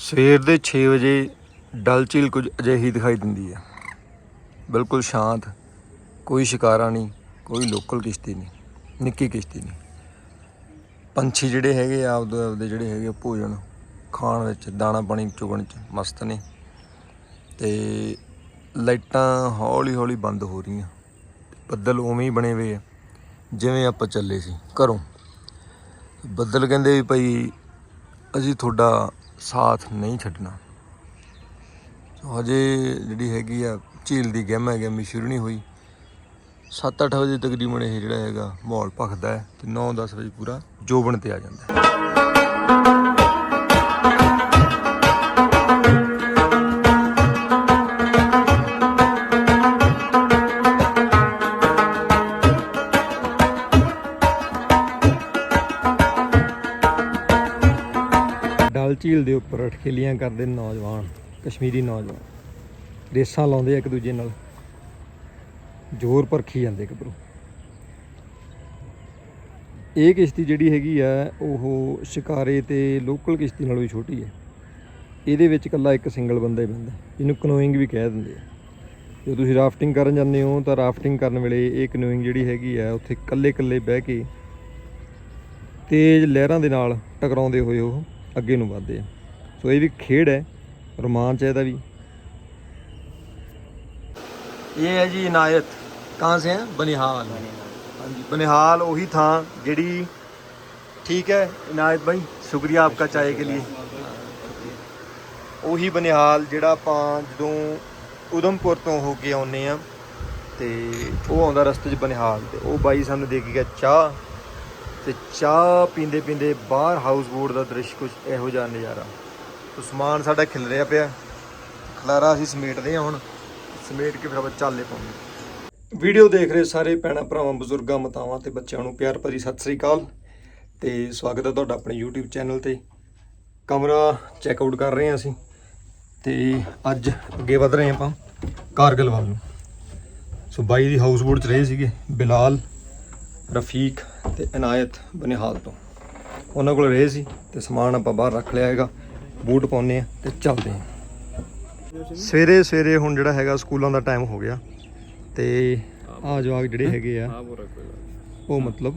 ਸਵੇਰ ਦੇ 6 ਵਜੇ ਡਲ ਝੀਲ ਕੁਝ ਅਜਿਹੀ ਦਿਖਾਈ ਦਿੰਦੀ ਹੈ। ਬਿਲਕੁਲ ਸ਼ਾਂਤ, ਕੋਈ ਸ਼ਿਕਾਰਾ ਨਹੀਂ, ਕੋਈ ਲੋਕਲ ਕਿਸ਼ਤੀ ਨਹੀਂ, ਨਿੱਕੀ ਕਿਸ਼ਤੀ ਨਹੀਂ। ਪੰਛੀ ਜਿਹੜੇ ਹੈਗੇ ਆ, ਆਪਦੇ ਆਪਦੇ ਜਿਹੜੇ ਹੈਗੇ ਆ, ਭੋਜਨ ਖਾਣ ਵਿੱਚ, ਦਾਣਾ ਪਾਣੀ ਚੁਗਣ ਚ ਮਸਤ ਨੇ ਤੇ ਲਾਈਟਾਂ ਹੌਲੀ ਹੌਲੀ ਬੰਦ ਹੋ ਰਹੀਆਂ। ਬੱਦਲ ਉਵੇਂ ਹੀ ਬਣੇ ਹੋਏ ਆ, ਜਿਵੇਂ ਆਪਾਂ ਚੱਲੇ ਸੀ ਘਰੋਂ। ਬੱਦਲ ਕਹਿੰਦੇ ਵੀ ਭਾਈ, ਅਸੀਂ ਤੁਹਾਡਾ ਸਾਥ ਨਹੀਂ ਛੱਡਣਾ। ਹਜੇ ਜਿਹੜੀ ਹੈਗੀ ਆ, ਝੀਲ ਦੀ ਗਹਿਮਾ ਗਹਿਮੀ ਸ਼ੁਰੂ ਨਹੀਂ ਹੋਈ। 7-8 ਵਜੇ ਤਕਰੀਬਨ ਇਹ ਜਿਹੜਾ ਹੈਗਾ ਮਾਹੌਲ ਭਖਦਾ ਹੈ ਤੇ 9-10 ਵਜੇ ਪੂਰਾ ਜੋਬਨ ਤੇ ਆ ਜਾਂਦਾ ਹੈ। ਝੀਲ ਦੇ ਉੱਪਰ ਅਟਖੇਲੀਆਂ ਕਰਦੇ ਨੌਜਵਾਨ, ਕਸ਼ਮੀਰੀ ਨੌਜਵਾਨ। ਰੇਸਾਂ ਲਾਉਂਦੇ ਇੱਕ ਦੂਜੇ ਨਾਲ। ਜ਼ੋਰ ਪਰਖੀ ਜਾਂਦੇ ਗੱਭਰੂ ਇਹ ਕਿਸ਼ਤੀ ਜਿਹੜੀ ਹੈਗੀ ਆ, ਉਹ ਸ਼ਿਕਾਰੇ ਤੇ ਲੋਕਲ ਕਿਸ਼ਤੀ ਨਾਲੋਂ ਵੀ ਛੋਟੀ ਹੈ ਇਹਦੇ ਵਿੱਚ ਇਕੱਲਾ ਇੱਕ ਸਿੰਗਲ ਬੰਦਾ ਹੀ ਬੰਦਾ। ਇਹਨੂੰ ਕਨੋਇੰਗ ਵੀ ਕਹਿ ਦਿੰਦੇ ਆ। ਜੇ ਤੁਸੀਂ ਰਾਫਟਿੰਗ ਕਰਨ ਜਾਂਦੇ ਹੋ, ਤਾਂ ਰਾਫਟਿੰਗ ਕਰਨ ਵੇਲੇ ਇਹ ਕਨੋਇੰਗ ਜਿਹੜੀ ਹੈਗੀ ਆ, ਉੱਥੇ ਇਕੱਲੇ ਇਕੱਲੇ ਬਹਿ ਕੇ ਤੇਜ਼ ਲਹਿਰਾਂ ਦੇ ਨਾਲ ਟਕਰਾਉਂਦੇ ਹੋਏ ਉਹ ਅੱਗੇ ਨੂੰ ਵਧਦੇ ਆ ਸੋ ਇਹ ਵੀ ਖੇਡ ਹੈ ਰੋਮਾਂਚ ਹੈ ਇਹਦਾ ਵੀ ਇਹ ਹੈ ਜੀ ਇਨਾਇਤ ਕਹਾਂ ਸੇ ਹੈ ਬਨਿਹਾਲ ਹਾਂਜੀ बनिहाल वही था ਜਿਹੜੀ ठीक है ਇਨਾਇਤ ਭਾਈ ਸ਼ੁਕਰੀਆ ਆਪਕਾ ਚਾਏ ਕੇ ਲਈ ਉਹੀ ਬਨਿਹਾਲ ਜਿਹੜਾ ਆਪਾਂ ਜਦੋਂ ਉਦਮਪੁਰ ਤੋਂ ਹੋ ਕੇ ਆਉਨੇ ਆ ਤੇ ਉਹ ਆਉਂਦਾ ਰਸਤੇ 'ਚ ਬਨਿਹਾਲ ਤੇ ਉਹ ਬਾਈ ਸਾਨੂੰ ਦੇ ਕੇ ਗਿਆ ਚਾਹ ਤੇ ਚਾਹ ਪੀਂਦੇ ਪੀਂਦੇ ਬਾਹਰ ਹਾਊਸ ਬੋਟ ਦਾ ਦ੍ਰਿਸ਼ ਕੁਝ ਇਹੋ ਜਿਹਾ ਨਜ਼ਾਰਾ। ਤੋ ਸਮਾਨ ਸਾਡਾ ਖਿਲ ਰਿਹਾ ਪਿਆ। ਖਲਾਰਾ ਅਸੀਂ ਸਮੇਟਦੇ ਹਾਂ ਹੁਣ। ਸਮੇਟ ਕੇ ਫਿਰ ਆਪਾਂ ਚਾਲੇ ਪਾਉਂਦੇ ਵੀਡੀਓ ਦੇਖ ਰਹੇ ਸਾਰੇ ਭੈਣਾਂ, ਭਰਾਵਾਂ, ਬਜ਼ੁਰਗਾਂ, ਮਾਤਾਵਾਂ ਤੇ ਬੱਚਿਆਂ ਨੂੰ ਪਿਆਰ ਭਰੀ ਸਤਿ ਸ੍ਰੀ ਅਕਾਲ। ਤੇ ਸਵਾਗਤ ਹੈ ਤੁਹਾਡਾ ਆਪਣੇ YouTube ਚੈਨਲ ਤੇ। ਕਮਰਾ ਚੈੱਕ ਆਊਟ ਕਰ ਰਹੇ ਹਾਂ ਅਸੀਂ। ਤੇ ਅੱਜ ਅੱਗੇ ਵਧ ਰਹੇ ਹਾਂ ਆਪਾਂ ਕਾਰਗਲ ਵੱਲ ਨੂੰ। ਸੋ ਬਾਈ ਦੀ ਹਾਊਸ ਬੋਟ ਚ ਰਹੇ ਸੀਗੇ ਬਿਲਾਲ। ਰਫੀਕ ਤੇ ਇਨਾਇਤ ਬਨਿਹਾਲ ਤੋਂ। ਉਹਨਾਂ ਕੋਲ ਰਹੇ ਸੀ ਤੇ ਸਮਾਨ ਆਪਾਂ ਬਾਹਰ ਰੱਖ ਲਿਆ ਹੈਗਾ। ਬੂਟ ਪਾਉਨੇ ਆ ਤੇ ਚੱਲਦੇ ਆ ਸਵੇਰੇ ਸਵੇਰੇ ਹੁਣ ਜਿਹੜਾ ਹੈਗਾ ਸਕੂਲਾਂ ਦਾ ਟਾਈਮ ਹੋ ਗਿਆ ਤੇ ਆ ਜਵਾਕ ਜਿਹੜੇ ਹੈਗੇ ਆ ਉਹ ਮਤਲਬ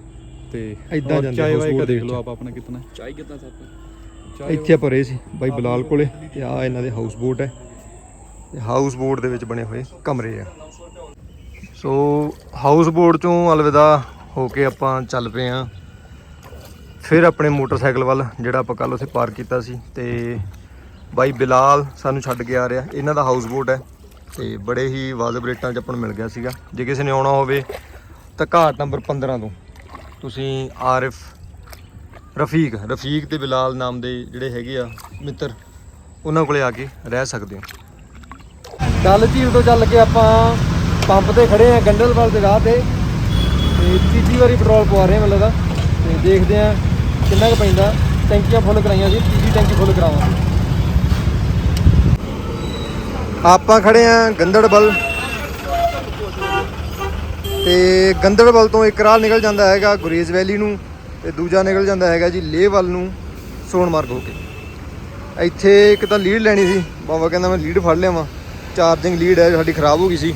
ਤੇ ਇਦਾਂ ਜਾਂਦਾ ਹੋ ਸਕੂਲ ਦੇਖ ਲਓ ਆਪਾਂ ਆਪਣਾ ਕਿਤਨਾ? ਚਾਹੀ ਕਿਤਨਾ ਸਾਪ ਇੱਥੇ ਪਰੇ ਸੀ ਬਾਈ ਬਲਾਲ ਕੋਲੇ ਤੇ ਆ ਇਹਨਾਂ ਦੇ ਹਾਊਸ ਬੋਟ ਹੈ। ਤੇ ਹਾਊਸ ਬੋਟ ਦੇ ਵਿੱਚ ਬਣੇ ਹੋਏ ਕਮਰੇ ਆ। ਸੋ ਹਾਊਸ ਬੋਟ ਚੋਂ ਅਲਵਿਦਾ ਹੋ ਕੇ ਆਪਾਂ ਚੱਲ ਪਏ ਆ ਫਿਰ ਆਪਣੇ ਮੋਟਰਸਾਈਕਲ ਵੱਲ, ਜਿਹੜਾ ਆਪਾਂ ਕੱਲ ਉੱਥੇ ਪਾਰਕ ਕੀਤਾ ਸੀ। ਤੇ ਬਾਈ ਬਿਲਾਲ ਸਾਨੂੰ ਛੱਡ ਕੇ ਆ ਰਿਹਾ। ਇਹਨਾਂ ਦਾ ਹਾਊਸ ਬੋਟ ਹੈ। ਤੇ ਬੜੇ ਹੀ ਵਾਜਬ ਰੇਟਾਂ 'ਚ ਆਪਾਂ ਨੂੰ ਮਿਲ ਗਿਆ ਸੀਗਾ। ਜੇ ਕਿਸੇ ਨੇ ਆਉਣਾ ਹੋਵੇ ਤਾਂ ਘਾਟ ਨੰਬਰ 15 ਤੋਂ। ਤੁਸੀਂ ਆਰਿਫ, ਰਫੀਕ ਰਫੀਕ ਤੇ ਬਿਲਾਲ ਨਾਮ ਦੇ ਜਿਹੜੇ ਹੈਗੇ ਆ ਮਿੱਤਰ, ਉਹਨਾਂ ਕੋਲੇ ਆ ਕੇ ਰਹਿ ਸਕਦੇ ਹੋ। ਡਲ ਝੀਲ ਤੋਂ ਚੱਲ ਕੇ ਆਪਾਂ ਪੰਪ ਤੇ ਖੜੇ ਆ ਗੰਡਲਵਾਲ ਦੇ ਰਾਹ ਤੇ। ਤੇ ਤੀਜੀ ਵਾਰੀ ਪੈਟਰੋਲ ਪਵਾ ਰਹੇ ਮਤਲਬ ਮੈਨੂੰ ਤੇ ਦੇਖਦੇ ਆ ਕਿੰਨਾ ਕੁ ਪੈਂਦਾ। ਟੈਂਕੀਆਂ ਫੁੱਲ ਕਰਾਈਆਂ ਸੀ, ਤੀਜੀ ਟੈਂਕੀ ਫੁੱਲ ਕਰਾਵਾਂਗੇ। ਆਪਾਂ ਖੜੇ ਆ ਗੰਦੜਬਲ। ਤੇ ਗੰਦੜਬਲ ਤੋਂ ਇੱਕ ਰਾਹ ਨਿਕਲ ਜਾਂਦਾ ਹੈਗਾ ਗੁਰੇਜ਼ ਵੈਲੀ ਨੂੰ ਤੇ ਦੂਜਾ ਨਿਕਲ ਜਾਂਦਾ ਹੈਗਾ ਜੀ ਲੇਹ ਵੱਲ ਨੂੰ ਸੋਨਮਾਰਗ ਹੋ ਕੇ। ਇੱਥੇ ਇੱਕ ਤਾਂ ਲੀਡ ਲੈਣੀ ਸੀ। ਬਾਬਾ ਕਹਿੰਦਾ ਮੈਂ ਲੀਡ ਫੜ ਲਿਆਵਾਂ। ਚਾਰਜਿੰਗ ਲੀਡ ਹੈ, ਸਾਡੀ ਖਰਾਬ ਹੋ ਗਈ ਸੀ।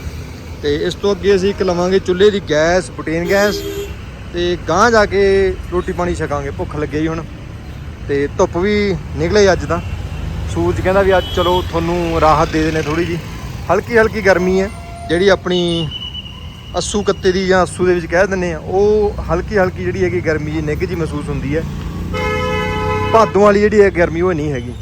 ਤੇ ਇਸ ਤੋਂ ਅੱਗੇ ਅਸੀਂ ਇੱਕ ਲਵਾਂਗੇ ਚੁੱਲ੍ਹੇ ਦੀ ਗੈਸ ਬੁਟੇਨ ਗੈਸ ਤੇ ਗਾਂਹ ਜਾ ਕੇ ਰੋਟੀ ਪਾਣੀ ਛਕਾਂਗੇ, ਭੁੱਖ ਲੱਗੇ ਹੀ ਹੁਣ ਤੇ ਧੁੱਪ ਵੀ ਨਿਕਲੇ ਅੱਜ ਤਾਂ। ਸੂਰਜ ਕਹਿੰਦਾ ਵੀ ਅੱਜ ਚਲੋ ਤੁਹਾਨੂੰ ਰਾਹਤ ਦੇ ਦੇਣੇ ਥੋੜੀ ਜੀ ਹਲਕੀ ਹਲਕੀ ਗਰਮੀ ਹੈ, ਜਿਹੜੀ ਆਪਣੀ ਅੱਸੂ ਕੱਤੇ ਦੀ ਜਾਂ ਅੱਸੂ ਦੇ ਵਿੱਚ ਕਹਿ ਦਿੰਦੇ ਆ ਉਹ ਹਲਕੀ ਹਲਕੀ ਜਿਹੜੀ ਹੈਗੀ ਗਰਮੀ ਜੀ ਨਿੱਘ ਜੀ ਮਹਿਸੂਸ ਹੁੰਦੀ ਹੈ। ਭਾਦੋਂ ਵਾਲੀ ਜਿਹੜੀ ਹੈ ਗਰਮੀ ਉਹ ਨਹੀਂ ਹੈਗੀ।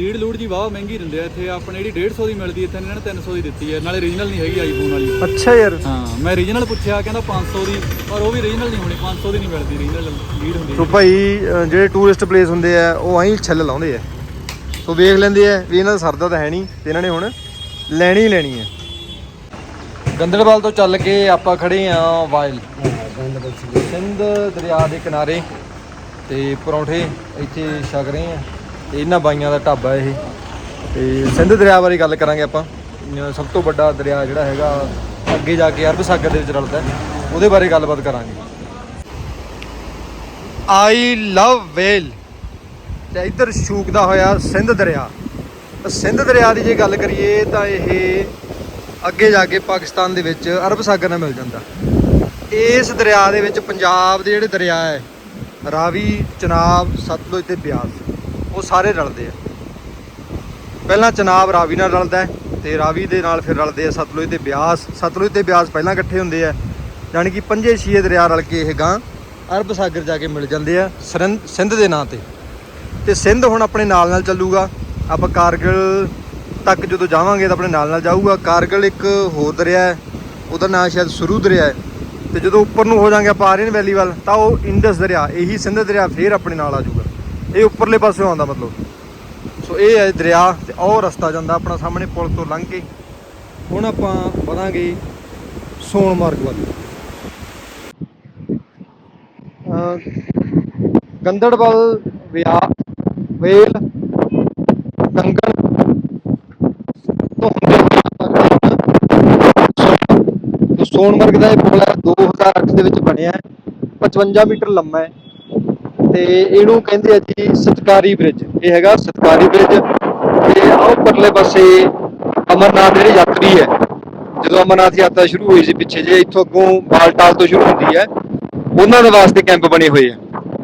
ਲੀਡ ਲੂਡ ਜੀ ਵਾਹ ਮਹਿੰਗੀ ਦਿੰਦੇ ਆ ਇੱਥੇ। ਆਪਣੇ ਜਿਹੜੀ 150 ਦੀ ਮਿਲਦੀ ਇੱਥੇ ਇਹਨਾਂ ਨੇ 300 ਦੀ ਦਿੱਤੀ ਹੈ ਨਾਲੇ ਓਰੀਜਨਲ ਨਹੀਂ ਹੈਗੀ ਆਈਫੋਨ ਵਾਲੀ। ਅੱਛਾ ਯਾਰ। ਹਾਂ ਮੈਂ ਓਰੀਜਨਲ ਪੁੱਛਿਆ ਕਹਿੰਦਾ 500 ਦੀ ਪਰ ਉਹ ਵੀ ਓਰੀਜਨਲ ਨਹੀਂ ਹੋਣੀ 500 ਦੀ ਨਹੀਂ ਮਿਲਦੀ ਓਰੀਜਨਲ ਲੀਡ ਹੁੰਦੀ ਸੋ ਭਾਈ ਜਿਹੜੇ ਟੂਰਿਸਟ ਪਲੇਸ ਹੁੰਦੇ ਆ ਉਹ ਐਂ ਛੱਲ ਲਾਉਂਦੇ ਆ। ਸੋ ਵੇਖ ਲੈਂਦੇ ਆ ਵੀ ਇਹਨਾਂ ਦਾ ਸਰਦਾ ਤਾਂ ਹੈ ਨਹੀਂ ਤੇ ਇਹਨਾਂ ਨੇ ਹੁਣ ਲੈਣੀ ਹੀ ਲੈਣੀ ਹੈ ਗੰਦੜਵਾਲ ਤੋਂ ਚੱਲ ਕੇ ਆਪਾਂ ਖੜੇ ਆ ਵਾਇਲ। ਸਿੰਧ ਦਰਿਆ ਦੇ ਕਿਨਾਰੇ ਤੇ ਪਰੌਂਠੇ ਇੱਥੇ ਛਕ ਰਹੇ ਆ। ਤੇ ਇਹਨਾਂ ਬਾਈਆਂ ਦਾ ਢਾਬਾ ਇਹ। ਤੇ ਸਿੰਧ ਦਰਿਆ ਬਾਰੇ ਗੱਲ ਕਰਾਂਗੇ ਆਪਾਂ। ਸਭ ਤੋਂ ਵੱਡਾ ਦਰਿਆ ਜਿਹੜਾ ਹੈਗਾ, ਅੱਗੇ ਜਾ ਕੇ ਅਰਬ ਸਾਗਰ ਦੇ ਵਿੱਚ ਰਲਦਾ ਉਹਦੇ ਬਾਰੇ ਗੱਲਬਾਤ ਕਰਾਂਗੇ। ਆਈ ਲਵ ਵੇਲ ਤੇ ਇੱਧਰ ਸ਼ੂਕਦਾ ਹੋਇਆ ਸਿੰਧ ਦਰਿਆ। ਤਾਂ ਸਿੰਧ ਦਰਿਆ ਦੀ ਜੇ ਗੱਲ ਕਰੀਏ, ਤਾਂ ਇਹ ਅੱਗੇ ਜਾ ਕੇ ਪਾਕਿਸਤਾਨ ਦੇ ਵਿੱਚ ਅਰਬ ਸਾਗਰ ਨਾਲ ਮਿਲ ਜਾਂਦਾ। ਇਸ ਦਰਿਆ ਦੇ ਵਿੱਚ ਪੰਜਾਬ ਦੇ ਜਿਹੜੇ ਦਰਿਆ ਹੈ, ਰਾਵੀ, ਚਨਾਬ, ਸਤਲੁਜ ਤੇ ਬਿਆਸ। ਉਹ ਸਾਰੇ ਰਲਦੇ ਆ। ਪਹਿਲਾਂ ਚਨਾਬ ਰਾਵੀ ਨਾਲ ਰਲਦਾ ਹੈ ਤੇ ਰਾਵੀ ਦੇ ਨਾਲ ਫਿਰ ਰਲਦੇ ਆ ਸਤਲੁਜ ਤੇ ਬਿਆਸ। ਸਤਲੁਜ ਤੇ ਬਿਆਸ ਪਹਿਲਾਂ ਇਕੱਠੇ ਹੁੰਦੇ ਆ, ਯਾਨੀ ਕਿ ਪੰਜੇ ਛੇ ਦਰਿਆ ਰਲ ਕੇ ਇਹ ਗਾਂ ਅਰਬ ਸਾਗਰ ਜਾ ਕੇ ਮਿਲ ਜਾਂਦੇ ਆ ਸਰੰ- ਸਿੰਧ ਦੇ ਨਾਂ ਤੇ। ਤੇ ਸਿੰਧ ਹੁਣ ਆਪਣੇ ਨਾਲ ਨਾਲ ਚੱਲੂਗਾ। ਆਪਾਂ ਕਾਰਗਿਲ ਤੱਕ ਜਦੋਂ ਜਾਵਾਂਗੇ ਤਾਂ ਆਪਣੇ ਨਾਲ ਨਾਲ ਜਾਊਗਾ। ਕਾਰਗਿਲ ਇੱਕ ਹੋਰ ਦਰਿਆ ਹੈ, ਉਹਦਾ ਨਾਂ ਸ਼ਾਇਦ ਸਰੂ ਦਰਿਆ ਹੈ। ਤੇ ਜਦੋਂ ਉੱਪਰ ਨੂੰ ਹੋ ਜਾਾਂਗੇ ਆਪਾਂ ਆਰੀਅਨ ਵੈਲੀ ਵੱਲ, ਤਾਂ ਉਹ ਇੰਡਸ ਦਰਿਆ, ਇਹੀ ਸਿੰਧ ਦਰਿਆ ਫੇਰ ਆਪਣੇ ਨਾਲ ਆ ਜਾਊਗਾ। ਇਹ ਉੱਪਰਲੇ ਪਾਸੇ ਆਉਂਦਾ ਮਤਲਬ। ਸੋ ਇਹ ਹੈ ਦਰਿਆ ਤੇ ਉਹ ਰਸਤਾ ਜਾਂਦਾ ਆਪਣਾ ਸਾਹਮਣੇ ਪੁਲ ਤੋਂ ਲੰਘ ਕੇ। ਹੁਣ ਆਪਾਂ ਵਧਾਂਗੇ ਸੋਨਮਾਰਗ ਵੱਲ। ਅਹ ਗੰਦੜਬਲ ਵਿਆ ਵੇਲ ਕੰਗਣ ਤੋਂ ਸੋਨਮਰਗ ਦਾ ਇਹ ਪੁਲ ਹੈ 2008 ਦੇ ਵਿੱਚ ਬਣਿਆ ਹੈ। 55 ਮੀਟਰ ਲੰਮਾ ਹੈ। ਤੇ ਇਹਨੂੰ ਕਹਿੰਦੇ ਆ ਜੀ ਸਤਕਾਰੀ ਬ੍ਰਿਜ। ਇਹ ਹੈਗਾ ਸਤਕਾਰੀ ਬ੍ਰਿਜ। ਤੇ ਆਹ ਉੱਪਰਲੇ ਪਾਸੇ ਅਮਰਨਾਥ ਜਿਹੜੇ ਯਾਤਰੀ ਹੈ, ਜਦੋਂ ਅਮਰਨਾਥ ਯਾਤਰਾ ਸ਼ੁਰੂ ਹੋਈ ਸੀ ਪਿੱਛੇ ਜੇ ਇੱਥੋਂ ਅੱਗੋਂ ਬਾਲਟਾਲ ਤੋਂ ਸ਼ੁਰੂ ਹੁੰਦੀ ਹੈ, ਉਹਨਾਂ ਦੇ ਵਾਸਤੇ ਕੈਂਪ ਬਣੇ ਹੋਏ ਆ।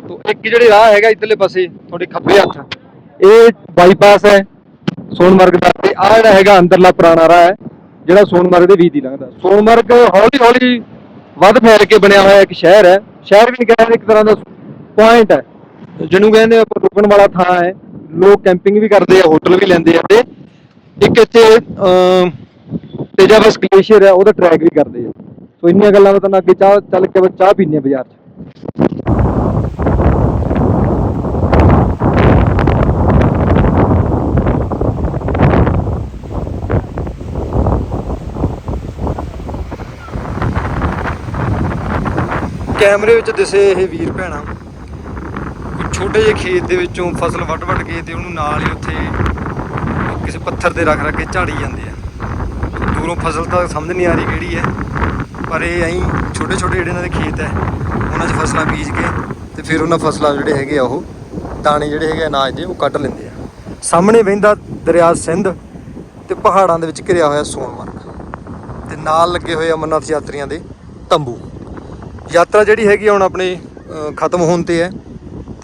ਤੋਂ ਇੱਕ ਜਿਹੜੇ ਰਾਹ ਹੈਗਾ ਇਧਰਲੇ ਪਾਸੇ, ਤੁਹਾਡੇ ਖੱਬੇ ਹੱਥ, ਇਹ ਬਾਈਪਾਸ ਹੈ ਸੋਨਮਰਗ ਦਾ। ਤੇ ਆਹ ਜਿਹੜਾ ਹੈਗਾ ਅੰਦਰਲਾ ਪੁਰਾਣਾ ਰਾਹ ਹੈ, ਜਿਹੜਾ ਸੋਨਮਰਗ ਦੇ ਵੀਹ ਦੀ ਲੰਘਦਾ। ਸੋਨਮਰਗ ਹੌਲੀ ਹੌਲੀ ਵੱਧ ਫੈਲ ਕੇ ਬਣਿਆ ਹੋਇਆ ਇੱਕ ਸ਼ਹਿਰ ਹੈ। ਸ਼ਹਿਰ ਵੀ ਨਹੀਂ ਕਹਿੰਦੇ ਇੱਕ ਤਰ੍ਹਾਂ ਦਾ ਪੁਆਇੰਟ ਹੈ। ਜਿਹਨੂੰ ਕਹਿੰਦੇ ਆਪਾਂ ਰੁਕਣ ਵਾਲਾ ਥਾਂ ਹੈ। ਲੋਕ ਕੈਂਪਿੰਗ ਵੀ ਕਰਦੇ ਆ ਹੋਟਲ ਵੀ ਲੈਂਦੇ ਆ ਤੇ ਇੱਕ ਇੱਥੇ ਤੇਜਾਬਸ ਗਲੇਸ਼ੀਅਰ ਹੈ, ਉਹਦਾ ਟਰੈਕ ਵੀ ਕਰਦੇ ਆ। ਸੋ ਇੰਨੀਆਂ ਗੱਲਾਂ ਮੈਂ ਤੁਹਾਨੂੰ ਅੱਗੇ ਚਾਹ, ਚੱਲ ਕੇ ਚਾਹ ਪੀਣੇ ਬਾਜ਼ਾਰ 'ਚ। ਕੈਮਰੇ ਵਿੱਚ ਦਿਸੇ ਇਹ ਵੀਰ ਭੈਣਾ। ਛੋਟੇ ਜਿਹੇ ਖੇਤ ਦੇ ਵਿੱਚੋਂ ਫਸਲ ਵੱਢ ਵੱਢ ਕੇ ਤੇ ਉਹਨੂੰ ਨਾਲ ਹੀ ਉੱਥੇ ਕਿਸੇ ਪੱਥਰ ਤੇ ਰੱਖ ਰੱਖ ਕੇ ਝਾੜੀ ਜਾਂਦੇ ਆ। ਦੂਰੋਂ ਫਸਲ ਤਾਂ ਸਮਝ ਨਹੀਂ ਆ ਰਹੀ ਕਿਹੜੀ ਹੈ, ਪਰ ਇਹ ਐਂ ਛੋਟੇ ਛੋਟੇ ਜਿਹੜੇ ਇਹਨਾਂ ਦੇ ਖੇਤ ਹੈ, ਉਹਨਾਂ 'ਚ ਫਸਲਾਂ ਬੀਜ ਕੇ ਤੇ ਫਿਰ ਉਹਨਾਂ ਫਸਲਾਂ ਜਿਹੜੇ ਹੈਗੇ ਆ ਉਹ ਦਾਣੇ ਜਿਹੜੇ ਹੈਗੇ ਆ ਅਨਾਜ ਦੇ ਉਹ ਕੱਢ ਲੈਂਦੇ ਆ। ਸਾਹਮਣੇ ਵਹਿੰਦਾ ਦਰਿਆ ਸਿੰਧ ਤੇ ਪਹਾੜਾਂ ਦੇ ਵਿੱਚ ਘਿਰਿਆ ਹੋਇਆ ਸੋਨਮਰਗ ਤੇ ਨਾਲ ਲੱਗੇ ਹੋਏ ਅਮਰਨਾਥ ਯਾਤਰੀਆਂ ਦੇ ਤੰਬੂ। ਯਾਤਰਾ ਜਿਹੜੀ ਹੈਗੀ ਆ ਹੁਣ ਆਪਣੇ ਖਤਮ ਹੋਣ ਤੇ ਹੈ।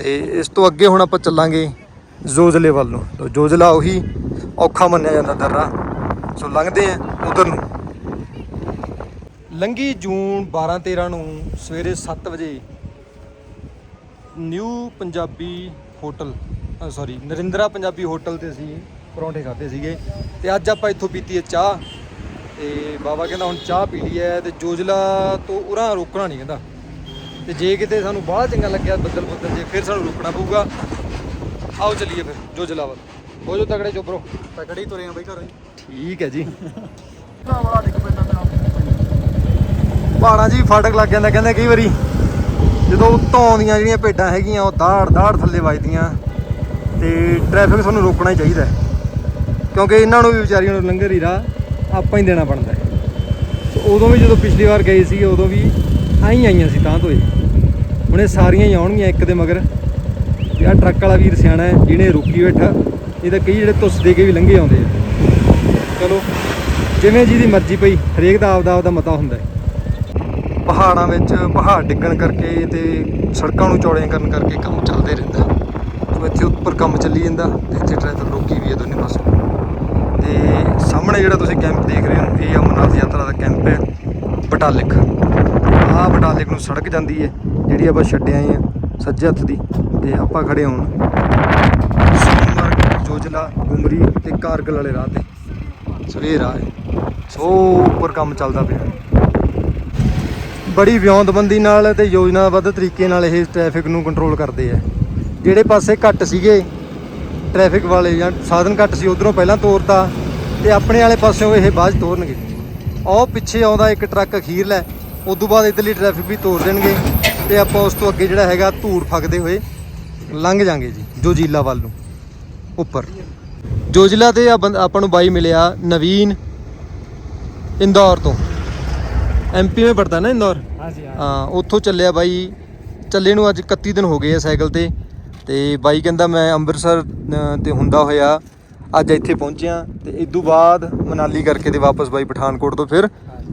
ਤੇ ਇਸ ਤੋਂ ਅੱਗੇ ਹੁਣ ਆਪਾਂ ਚੱਲਾਂਗੇ ਜ਼ੋਜ਼ਲੇ ਵੱਲ ਨੂੰ। ਤਾਂ ਜ਼ੋਜ਼ਲਾ ਉਹੀ ਔਖਾ ਮੰਨਿਆ ਜਾਂਦਾ ਦਰਰਾ। ਸੋ ਲੰਘਦੇ ਆ ਉਧਰ ਨੂੰ। ਲੰਗੀ ਜੂਨ 12 13 ਨੂੰ ਸਵੇਰੇ 7 ਵਜੇ new Punjabi hotel sorry Narindra Punjabi hotel ਤੇ ਅਸੀਂ ਪਰੌਂਠੇ ਖਾਦੇ ਸੀਗੇ ਤੇ ਅੱਜ ਆਪਾਂ ਇੱਥੋਂ ਪੀਤੀ ਹੈ ਚਾਹ ਤੇ ਬਾਬਾ ਕਹਿੰਦਾ ਹੁਣ ਚਾਹ ਪੀ ਲਈ ਹੈ ਤੇ ਜੋਜਲਾ ਤੋਂ ਉਰਾਂ ਰੋਕਣਾ ਨਹੀਂ ਕਹਿੰਦਾ। ਤੇ ਜੇ ਕਿਤੇ ਸਾਨੂੰ ਬਾਹਲਾ ਚੰਗਾ ਲੱਗਿਆ ਬੱਦਲ ਬੱਦਲ ਜੇ ਫਿਰ ਸਾਨੂੰ ਰੁਕਣਾ ਪਊਗਾ। ਆਓ ਚੱਲੀਏ ਫਿਰ ਜੋਜਲਾ ਵੱਲ ਹੋ ਜੋ ਤਗੜੇ ਚੋਪਰੋ ਤਕੜੀ ਤੁਰੇ ਆ ਬਈ ਘਰੋਂ ਠੀਕ ਹੈ ਜੀ। ਵਾਲਾ ਡਿੱਗ ਪੈਂਦਾ ਮੇਰਾ ਪਹਾੜਾਂ 'ਚ ਵੀ ਫਾਟਕ ਲੱਗ ਜਾਂਦਾ ਕਹਿੰਦੇ ਕਈ ਵਾਰੀ ਜਦੋਂ ਉੱਤੋਂ ਆਉਂਦੀਆਂ ਜਿਹੜੀਆਂ ਭੇਡਾਂ ਹੈਗੀਆਂ ਉਹ ਦਾੜ ਦਾੜ ਥੱਲੇ ਵੱਜਦੀਆਂ ਤੇ ਟ੍ਰੈਫਿਕ ਸਾਨੂੰ ਰੋਕਣਾ ਹੀ ਚਾਹੀਦਾ। ਕਿਉਂਕਿ ਇਹਨਾਂ ਨੂੰ ਵੀ ਵਿਚਾਰੀਆਂ ਨੂੰ ਲੰਘਰ ਹੀ ਰਾਹ ਆਪਾਂ ਹੀ ਦੇਣਾ ਬਣਦਾ ਸੋ ਉਦੋਂ ਵੀ ਜਦੋਂ ਪਿਛਲੀ ਵਾਰ ਗਏ ਸੀਗੇ ਉਦੋਂ ਵੀ ਆਈ ਆਈਆਂ ਸੀ ਤਾਂ ਤੋਂ ਹੀ। ਹੁਣ ਇਹ ਸਾਰੀਆਂ ਹੀ ਆਉਣਗੀਆਂ ਇੱਕ ਦੇ ਮਗਰ। ਤੇ ਆਹ ਟਰੱਕ ਵਾਲਾ ਵੀਰ ਸਿਆਣਾ ਹੈ, ਜਿਹਨੇ ਰੋਕੀ ਬੈਠਾ ਇਹ ਤਾਂ ਕਈ ਜਿਹੜੇ ਤੁੱਸ ਦੇ ਕੇ ਵੀ ਲੰਘੇ ਆਉਂਦੇ ਆ। ਚਲੋ, ਜਿਵੇਂ ਜਿਹਦੀ ਮਰਜ਼ੀ ਪਈ, ਹਰੇਕ ਦਾ ਆਪਦਾ ਆਪਦਾ ਮਤਾ ਹੁੰਦਾ ਹੈ। ਪਹਾੜਾਂ ਵਿੱਚ ਪਹਾੜ ਡਿੱਗਣ ਕਰਕੇ ਤੇ ਸੜਕਾਂ ਨੂੰ ਚੌੜੀਆਂ ਕਰਨ ਕਰਕੇ ਕੰਮ ਚੱਲਦੇ ਰਹਿੰਦਾ। ਸੋ ਇੱਥੇ ਉੱਪਰ ਕੰਮ ਚੱਲੀ ਜਾਂਦਾ ਤੇ ਇੱਥੇ ਟ੍ਰੈਫਿਕ ਰੋਕੀ ਵੀ ਹੈ ਦੋਨੇ ਪਾਸੇ। ਤੇ ਸਾਹਮਣੇ ਜਿਹੜਾ ਤੁਸੀਂ ਕੈਂਪ ਦੇਖ ਰਹੇ ਹੋ, ਇਹ ਅਮਰਨਾਥ ਯਾਤਰਾ ਦਾ ਕੈਂਪ ਹੈ, ਬਟਾਲਿਕ। ਆਹ ਬਟਾਲਿਕ ਨੂੰ ਸੜਕ ਜਾਂਦੀ ਹੈ ਜਿਹੜੀ ਆਪਾਂ ਛੱਡਿਆ ਆਏ ਆ, ਸੱਜੇ ਹੱਥ ਦੀ, ਤੇ ਆਪਾਂ ਖੜੇ ਹੁਣ। ਸੋਨਮਰਗ ਜੋਜਲਾ ਗੁਮਰੀ ਤੇ ਕਾਰਗਲ ਵਾਲੇ ਰਾਹ ਤੇ। ਸਵੇਰ ਆ ਰਾਹ ਸੋ ਉੱਪਰ ਕੰਮ ਚੱਲਦਾ ਪਿਆ। ਬੜੀ ਵਿਉਂਤਬੰਦੀ ਨਾਲ ਤੇ ਯੋਜਨਾਬੱਧ ਤਰੀਕੇ ਨਾਲ ਇਹ ਟ੍ਰੈਫਿਕ ਨੂੰ ਕੰਟਰੋਲ ਕਰਦੇ ਆ। ਜਿਹੜੇ ਪਾਸੇ ਘੱਟ ਸੀਗੇ, ਟ੍ਰੈਫਿਕ ਵਾਲੇ ਜਾਂ ਸਾਧਨ ਘੱਟ ਸੀ, ਉਧਰੋਂ ਪਹਿਲਾਂ ਤੋਰਤਾ ਤੇ ਆਪਣੇ ਵਾਲੇ ਪਾਸਿਓਂ ਇਹ ਬਾਅਦ 'ਚ ਤੋਰਨਗੇ। ਉਹ ਪਿੱਛੇ ਆਉਂਦਾ ਇੱਕ ਟਰੱਕ ਅਖੀਰ ਲੈ ਉਸ ਤੋਂ ਬਾਅਦ ਇਧਰਲੀ ਟ੍ਰੈਫਿਕ ਵੀ ਤੋੜ ਦੇਣਗੇ ਤੇ ਆਪਾਂ ਉਸ ਤੋਂ ਅੱਗੇ ਜਿਹੜਾ ਹੈਗਾ ਧੂੜ ਫੱਕਦੇ ਹੋਏ ਲੰਘ ਜਾਾਂਗੇ ਜੀ ਜੋਜੀਲਾ ਵੱਲ ਨੂੰ ਉੱਪਰ। ਜੋਜੀਲਾ ਤੇ ਆਪਾਂ ਨੂੰ ਬਾਈ ਮਿਲਿਆ ਨਵੀਨ ਇੰਦੌਰ ਤੋਂ। ਐਮਪੀ ਵਿੱਚ ਪੜਦਾ ਨਾ ਇੰਦੌਰ? ਹਾਂਜੀ ਹਾਂ ਉੱਥੋਂ ਚੱਲਿਆ ਬਾਈ ਚੱਲੇ ਨੂੰ ਅੱਜ 31 ਦਿਨ ਹੋ ਗਏ ਆ ਸਾਈਕਲ ਤੇ ਤੇ ਬਾਈ ਕਹਿੰਦਾ ਮੈਂ ਅੰਮ੍ਰਿਤਸਰ ਤੇ ਹੁੰਦਾ ਹੋਇਆ ਅੱਜ ਇੱਥੇ ਪਹੁੰਚਿਆ ਤੇ ਇਸ ਤੋਂ ਬਾਅਦ ਮਨਾਲੀ ਕਰਕੇ ਤੇ ਵਾਪਸ ਬਾਈ ਪਠਾਨਕੋਟ ਤੋਂ ਫਿਰ